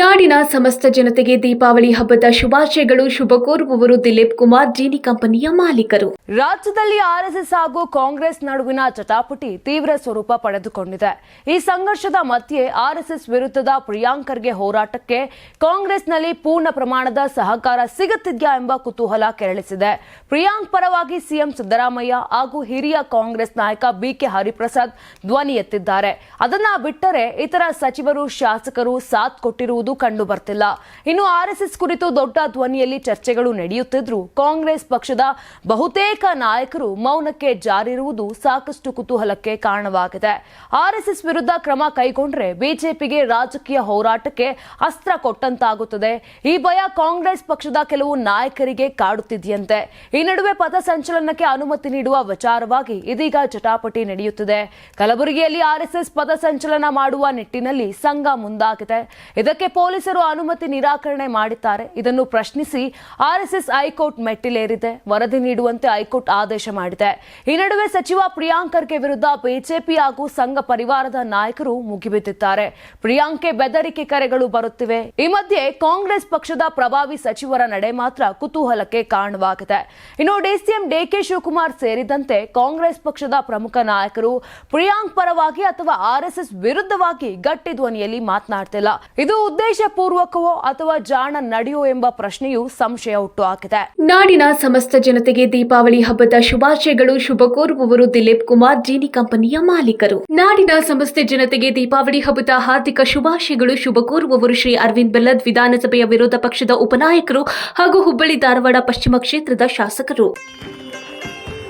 ನಾಡಿನ ಸಮಸ್ತ ಜನತೆಗೆ ದೀಪಾವಳಿ ಹಬ್ಬದ ಶುಭಾಶಯಗಳು ಶುಭ ಕೋರುವವರು ದಿಲೀಪ್ ಕುಮಾರ್, ಜೀನಿ ಕಂಪನಿಯ ಮಾಲೀಕರು. ರಾಜ್ಯದಲ್ಲಿ ಆರ್ಎಸ್ಎಸ್ ಹಾಗೂ ಕಾಂಗ್ರೆಸ್ ನಡುವಿನ ಚಟಾಪಟಿ ತೀವ್ರ ಸ್ವರೂಪ ಪಡೆದುಕೊಂಡಿದೆ. ಈ ಸಂಘರ್ಷದ ಮಧ್ಯೆ ಆರ್ಎಸ್ಎಸ್ ವಿರುದ್ಧದ ಪ್ರಿಯಾಂಕರ್ಗೆ ಹೋರಾಟಕ್ಕೆ ಕಾಂಗ್ರೆಸ್ನಲ್ಲಿ ಪೂರ್ಣ ಪ್ರಮಾಣದ ಸಹಕಾರ ಸಿಗುತ್ತಿದೆಯಾ ಎಂಬ ಕುತೂಹಲ ಕೆರಳಿಸಿದೆ. ಪ್ರಿಯಾಂಕ್ ಪರವಾಗಿ ಸಿಎಂ ಸಿದ್ದರಾಮಯ್ಯ ಹಾಗೂ ಹಿರಿಯ ಕಾಂಗ್ರೆಸ್ ನಾಯಕ ಬಿಕೆ ಹರಿಪ್ರಸಾದ್ ಧ್ವನಿ ಎತ್ತಿದ್ದಾರೆ. ಅದನ್ನ ಬಿಟ್ಟರೆ ಇತರ ಸಚಿವರು, ಶಾಸಕರು ಸಾಥ್ ಕೊಟ್ಟಿರುವುದು ಕಂಡು ಬರ್ತಿಲ್ಲ ಇನ್ನು ಆರ್ಎಸ್ಎಸ್ ಕುರಿತು ದೊಡ್ಡ ಧ್ವನಿಯಲ್ಲಿ ಚರ್ಚೆಗಳು ನಡೆಯುತ್ತಿದ್ರು ಕಾಂಗ್ರೆಸ್ ಪಕ್ಷದ ಬಹುತೇಕ ನಾಯಕರು ಮೌನಕ್ಕೆ ಜಾರಿರುವುದು ಸಾಕಷ್ಟು ಕುತೂಹಲಕ್ಕೆ ಕಾರಣವಾಗಿದೆ. ಆರ್ಎಸ್ಎಸ್ ವಿರುದ್ಧ ಕ್ರಮ ಕೈಗೊಂಡ್ರೆ ಬಿಜೆಪಿಗೆ ರಾಜಕೀಯ ಹೋರಾಟಕ್ಕೆ ಅಸ್ತ್ರ ಕೊಟ್ಟಂತಾಗುತ್ತದೆ. ಈ ಭಯ ಕಾಂಗ್ರೆಸ್ ಪಕ್ಷದ ಕೆಲವು ನಾಯಕರಿಗೆ ಕಾಡುತ್ತಿದೆಯಂತೆ. ಈ ನಡುವೆ ಪಥಸಂಚಲನಕ್ಕೆ ಅನುಮತಿ ನೀಡುವ ವಿಚಾರವಾಗಿ ಇದೀಗ ಜಟಾಪಟಿ ನಡೆಯುತ್ತಿದೆ. ಕಲಬುರಗಿಯಲ್ಲಿ ಆರ್ಎಸ್ಎಸ್ ಪಥಸಂಚಲನ ಮಾಡುವ ನಿಟ್ಟಿನಲ್ಲಿ ಸಂಘ ಮುಂದಾಗಿದೆ. ಇದಕ್ಕೆ ಪೊಲೀಸರು ಅನುಮತಿ ನಿರಾಕರಣೆ ಮಾಡಿದ್ದಾರೆ. ಇದನ್ನು ಪ್ರಶ್ನಿಸಿ ಆರ್ಎಸ್ಎಸ್ ಹೈಕೋರ್ಟ್ ಮೆಟ್ಟಿಲೇರಿದೆ. ವರದಿ ನೀಡುವಂತೆ ಹೈಕೋರ್ಟ್ ಆದೇಶ ಮಾಡಿದೆ. ಈ ನಡುವೆ ಸಚಿವ ಪ್ರಿಯಾಂಕರ್ಗೆ ವಿರುದ್ಧ ಬಿಜೆಪಿ ಹಾಗೂ ಸಂಘ ಪರಿವಾರದ ನಾಯಕರು ಮುಗಿಬಿದ್ದಿದ್ದಾರೆ. ಪ್ರಿಯಾಂಕ್ಗೆ ಬೆದರಿಕೆ ಕರೆಗಳು ಬರುತ್ತಿವೆ. ಈ ಮಧ್ಯೆ ಕಾಂಗ್ರೆಸ್ ಪಕ್ಷದ ಪ್ರಭಾವಿ ಸಚಿವರ ನಡೆ ಮಾತ್ರ ಕುತೂಹಲಕ್ಕೆ ಕಾರಣವಾಗಿದೆ. ಇನ್ನು ಡಿಸಿಎಂ ಡಿಕೆ ಶಿವಕುಮಾರ್ ಸೇರಿದಂತೆ ಕಾಂಗ್ರೆಸ್ ಪಕ್ಷದ ಪ್ರಮುಖ ನಾಯಕರು ಪ್ರಿಯಾಂಕ್ ಪರವಾಗಿ ಅಥವಾ ಆರ್ಎಸ್ಎಸ್ ವಿರುದ್ಧವಾಗಿ ಗಟ್ಟಿ ಧ್ವನಿಯಲ್ಲಿ ಮಾತನಾಡ್ತಿಲ್ಲ. ಇದು ಉದ್ದೇಶ ಪೂರ್ವಕವೋ ಅಥವಾ ಜಾಣ ನಡೆಯೋ ಎಂಬ ಪ್ರಶ್ನೆಯು ಸಂಶಯ ಹುಟ್ಟುಹಾಕಿದೆ. ನಾಡಿನ ಸಮಸ್ತ ಜನತೆಗೆ ದೀಪಾವಳಿ ಹಬ್ಬದ ಶುಭಾಶಯಗಳು ಶುಭ ಕೋರುವವರು ದಿಲೀಪ್ ಕುಮಾರ್, ಜೀನಿ ಕಂಪನಿಯ ಮಾಲೀಕರು. ನಾಡಿನ ಸಮಸ್ತ ಜನತೆಗೆ ದೀಪಾವಳಿ ಹಬ್ಬದ ಹಾರ್ದಿಕ ಶುಭಾಶಯಗಳು ಶುಭ ಕೋರುವವರು ಶ್ರೀ ಅರವಿಂದ್ ಬೆಲ್ಲದ್ ವಿಧಾನಸಭೆಯ ವಿರೋಧ ಪಕ್ಷದ ಉಪನಾಯಕರು ಹಾಗೂ ಹುಬ್ಬಳ್ಳಿ ಧಾರವಾಡ ಪಶ್ಚಿಮ ಕ್ಷೇತ್ರದ ಶಾಸಕರು.